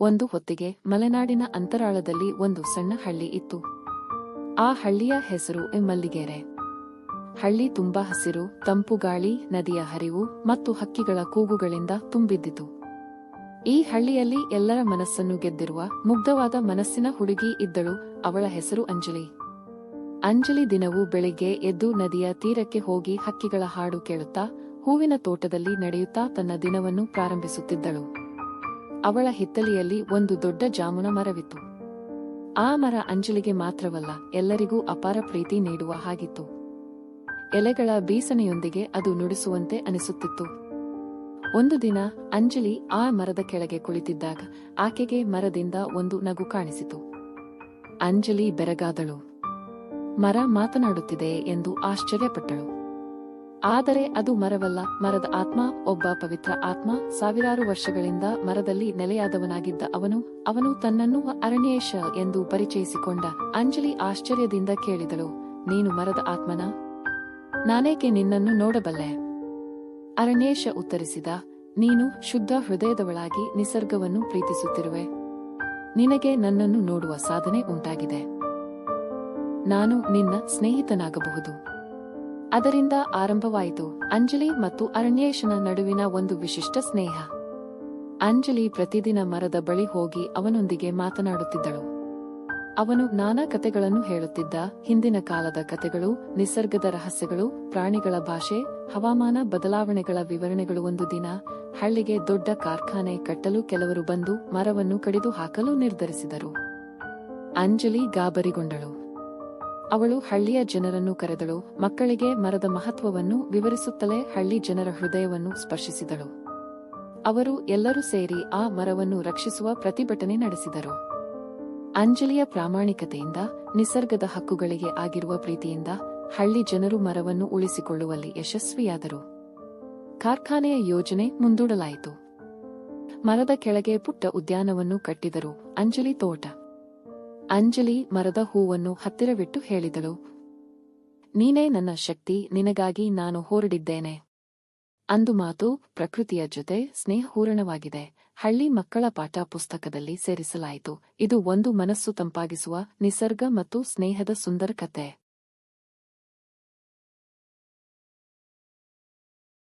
ಒಂದು ಹೊತ್ತಿಗೆ ಮಲೆನಾಡಿನ ಅಂತರಾಳದಲ್ಲಿ ಒಂದು ಸಣ್ಣ ಹಳ್ಳಿ ಇತ್ತು. ಆ ಹಳ್ಳಿಯ ಹೆಸರು ಮಲ್ಲಿಗೆರೆ ಹಳ್ಳಿ ತುಂಬಾ ಹಸಿರು, ತಂಪು ಗಾಳಿ, ನದಿಯ ಹರಿವು ಮತ್ತು ಹಕ್ಕಿಗಳ ಕೂಗುಗಳಿಂದ ತುಂಬಿದ್ದಿತು. ಈ ಹಳ್ಳಿಯಲ್ಲಿ ಎಲ್ಲರ ಮನಸ್ಸನ್ನು ಗೆದ್ದಿರುವ ಮುಗ್ಧವಾದ ಮನಸ್ಸಿನ ಹುಡುಗಿ ಇದ್ದಳು ಅವಳ ಹೆಸರು ಅಂಜಲಿ. ಅಂಜಲಿ ದಿನವೂ ಬೆಳಿಗ್ಗೆ ಎದ್ದು ನದಿಯ ತೀರಕ್ಕೆ ಹೋಗಿ ಹಕ್ಕಿಗಳ ಹಾಡು ಕೇಳುತ್ತಾ ಹೂವಿನ ತೋಟದಲ್ಲಿ ನಡೆಯುತ್ತಾ ತನ್ನ ದಿನವನ್ನು ಪ್ರಾರಂಭಿಸುತ್ತಿದ್ದಳು. ಅವಳ ಹಿತ್ತಲಿಯಲ್ಲಿ ಒಂದು ದೊಡ್ಡ ಜಾಮುನ ಮರವಿತ್ತು. ಆ ಮರ ಅಂಜಲಿಗೆ ಮಾತ್ರವಲ್ಲ, ಎಲ್ಲರಿಗೂ ಅಪಾರ ಪ್ರೀತಿ ನೀಡುವ ಹಾಗಿತ್ತು. ಎಲೆಗಳ ಬೀಸಣೆಯೊಂದಿಗೆ ಅದು ನುಡಿಸುವಂತೆ ಅನಿಸುತ್ತಿತ್ತು. ಒಂದು ದಿನ ಅಂಜಲಿ ಆ ಮರದ ಕೆಳಗೆ ಕುಳಿತಿದ್ದಾಗ ಆಕೆಗೆ ಮರದಿಂದ ಒಂದು ನಗು ಕಾಣಿಸಿತು. ಅಂಜಲಿ ಬೆರಗಾದಳು. ಮರ ಮಾತನಾಡುತ್ತಿದೆ ಎಂದು ಆಶ್ಚರ್ಯಪಟ್ಟಳು. ಆದರೆ ಅದು ಮರವಲ್ಲ, ಮರದ ಆತ್ಮ, ಒಬ್ಬ ಪವಿತ್ರ ಆತ್ಮ, ಸಾವಿರಾರು ವರ್ಷಗಳಿಂದ ಮರದಲ್ಲಿ ನೆಲೆಯಾದವನಾಗಿದ್ದ ಅವನು ಅವನು ತನ್ನನ್ನು ಅರಣ್ಯೇಶ ಎಂದು ಪರಿಚಯಿಸಿಕೊಂಡ. ಅಂಜಲಿ ಆಶ್ಚರ್ಯದಿಂದ ಕೇಳಿದಳು, ನೀನು ಮರದ ಆತ್ಮನ? ನಾನೇಕೆ ನಿನ್ನನ್ನು ನೋಡಬಲ್ಲೆ? ಅರಣ್ಯೇಶ ಉತ್ತರಿಸಿದ, ನೀನು ಶುದ್ಧ ಹೃದಯದವಳಾಗಿ ನಿಸರ್ಗವನ್ನು ಪ್ರೀತಿಸುತ್ತಿರುವೆ. ನಿನಗೆ ನನ್ನನ್ನು ನೋಡುವ ಸಾಧನೆ ಉಂಟಾಗಿದೆ. ನಾನು ನಿನ್ನ ಸ್ನೇಹಿತನಾಗಬಹುದು. ಅದರಿಂದ ಆರಂಭವಾಯಿತು ಅಂಜಲಿ ಮತ್ತು ಅರಣ್ಯೇಶನ ನಡುವಿನ ಒಂದು ವಿಶಿಷ್ಟ ಸ್ನೇಹ. ಅಂಜಲಿ ಪ್ರತಿದಿನ ಮರದ ಬಳಿ ಹೋಗಿ ಅವನೊಂದಿಗೆ ಮಾತನಾಡುತ್ತಿದ್ದಳು. ಅವನು ನಾನಾ ಕತೆಗಳನ್ನು ಹೇಳುತ್ತಿದ್ದ, ಹಿಂದಿನ ಕಾಲದ ಕತೆಗಳು ನಿಸರ್ಗದ ರಹಸ್ಯಗಳು, ಪ್ರಾಣಿಗಳ ಭಾಷೆ, ಹವಾಮಾನ ಬದಲಾವಣೆಗಳ ವಿವರಣೆಗಳು ಒಂದು ದಿನ, ಹಳ್ಳಿಗೆ ದೊಡ್ಡ ಕಾರ್ಖಾನೆ ಕಟ್ಟಲು ಕೆಲವರು ಬಂದು ಮರವನ್ನು ಕಡಿದು ಹಾಕಲು ನಿರ್ಧರಿಸಿದರು. ಅಂಜಲಿ ಗಾಬರಿಗೊಂಡಳು. ಅವಳು ಹಳ್ಳಿಯ ಜನರನ್ನು ಕರೆದಳು, ಮಕ್ಕಳಿಗೆ ಮರದ ಮಹತ್ವವನ್ನು ವಿವರಿಸುತ್ತಲೇ ಹಳ್ಳಿ ಜನರ ಹೃದಯವನ್ನು ಸ್ಪರ್ಶಿಸಿದಳು. ಅವರು ಎಲ್ಲರೂ ಸೇರಿ ಆ ಮರವನ್ನು ರಕ್ಷಿಸುವ ಪ್ರತಿಭಟನೆ ನಡೆಸಿದರು. ಅಂಜಲಿಯ ಪ್ರಾಮಾಣಿಕತೆಯಿಂದ, ನಿಸರ್ಗದ ಹಕ್ಕುಗಳಿಗೆ ಆಗಿರುವ ಪ್ರೀತಿಯಿಂದ ಹಳ್ಳಿ ಜನರು ಮರವನ್ನು ಉಳಿಸಿಕೊಳ್ಳುವಲ್ಲಿ ಯಶಸ್ವಿಯಾದರು. ಕಾರ್ಖಾನೆಯ ಯೋಜನೆ ಮುಂದೂಡಲಾಯಿತು. ಮರದ ಕೆಳಗೆ ಪುಟ್ಟ ಉದ್ಯಾನವನ್ನು ಕಟ್ಟಿದರು ಅಂಜಲಿ ತೋಟ. ಅಂಜಲಿ ಮರದ ಹೂವನ್ನು ಹತ್ತಿರವಿಟ್ಟು ಹೇಳಿದಳು. ನೀನೇ ನನ್ನ ಶಕ್ತಿ, ನಿನಗಾಗಿ ನಾನು ಹೋರಡಿದ್ದೇನೆ. ಅಂದು ಮಾತು ಪ್ರಕೃತಿಯ ಜೊತೆ ಸ್ನೇಹಪೂರ್ಣವಾಗಿದೆ. ಹಳ್ಳಿ ಮಕ್ಕಳ ಪಾಠ ಪುಸ್ತಕದಲ್ಲಿ ಸೇರಿಸಲಾಯಿತು. ಇದು ಒಂದು ಮನಸ್ಸು ತಂಪಾಗಿಸುವ ನಿಸರ್ಗ ಮತ್ತು ಸ್ನೇಹದ ಸುಂದರ ಕತೆ